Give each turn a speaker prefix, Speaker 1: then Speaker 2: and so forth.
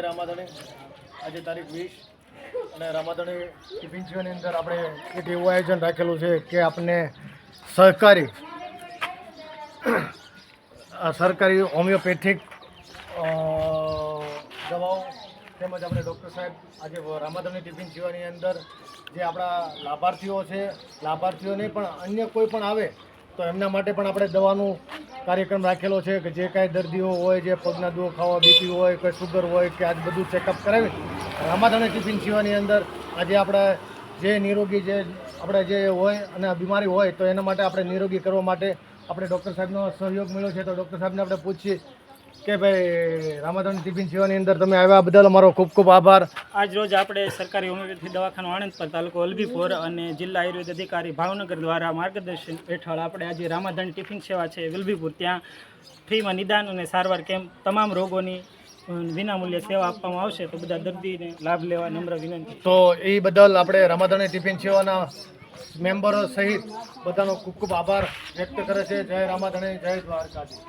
Speaker 1: રામાધણી. આજે તારીખ વીસ અને રામાધણી ટિફિન જીવાની અંદર આપણે એક એવું આયોજન રાખેલું છે કે આપણને સહકારી સરકારી હોમિયોપેથિક દવાઓ તેમજ આપણે ડૉક્ટર સાહેબ આજે રામાધણી ટિફિન જીવાની અંદર જે આપણા લાભાર્થીઓ છે લાભાર્થીઓ નહીં પણ અન્ય કોઈ પણ આવે તો એમના માટે પણ આપણે દવાનું કાર્યક્રમ રાખેલો છે કે જે કાંઈ દર્દીઓ હોય, જે પગના દુખાવા બીપી હોય કે સુગર હોય કે આજ બધું ચેકઅપ કરાવી રામાધણી ટિફિન સેવાની અંદર આજે આપણે જે નિરોગી જે, આપણે જે હોય અને બીમારી હોય, તો એના માટે આપણે નિરોગી કરવા માટે આપણે ડૉક્ટર સાહેબનો સહયોગ મળ્યો છે. તો ડૉક્ટર સાહેબને આપણે પૂછીએ કે ભાઈ રામાધન ટિફિન સેવાની અંદર તમે આવ્યા બદલ અમારો ખૂબ ખૂબ આભાર.
Speaker 2: આજ રોજ આપણે સરકારી હોમિયોપેથી દવાખાનું આણંદપર તાલુકો અલબીપોર અને જિલ્લા આયુર્વેદ અધિકારી ભાવનગર દ્વારા માર્ગદર્શન હેઠળ આપણે આજે રામાધન ટિફિન સેવા છે વલભીપુર ત્યાં ફ્રીમાં નિદાન અને સારવાર કેમ્પ તમામ રોગોની વિનામૂલ્ય વિનામૂલ્યે સેવા આપવામાં આવશે તો બધા દર્દીને લાભ લેવા નમ્ર વિનંતી.
Speaker 1: તો એ બદલ આપણે રામાધણી ટિફિન સેવાના મેમ્બરો સહિત બધાનો ખૂબ ખૂબ આભાર વ્યક્ત કરે છે. જય રામાધણી જય દ્વારકાજી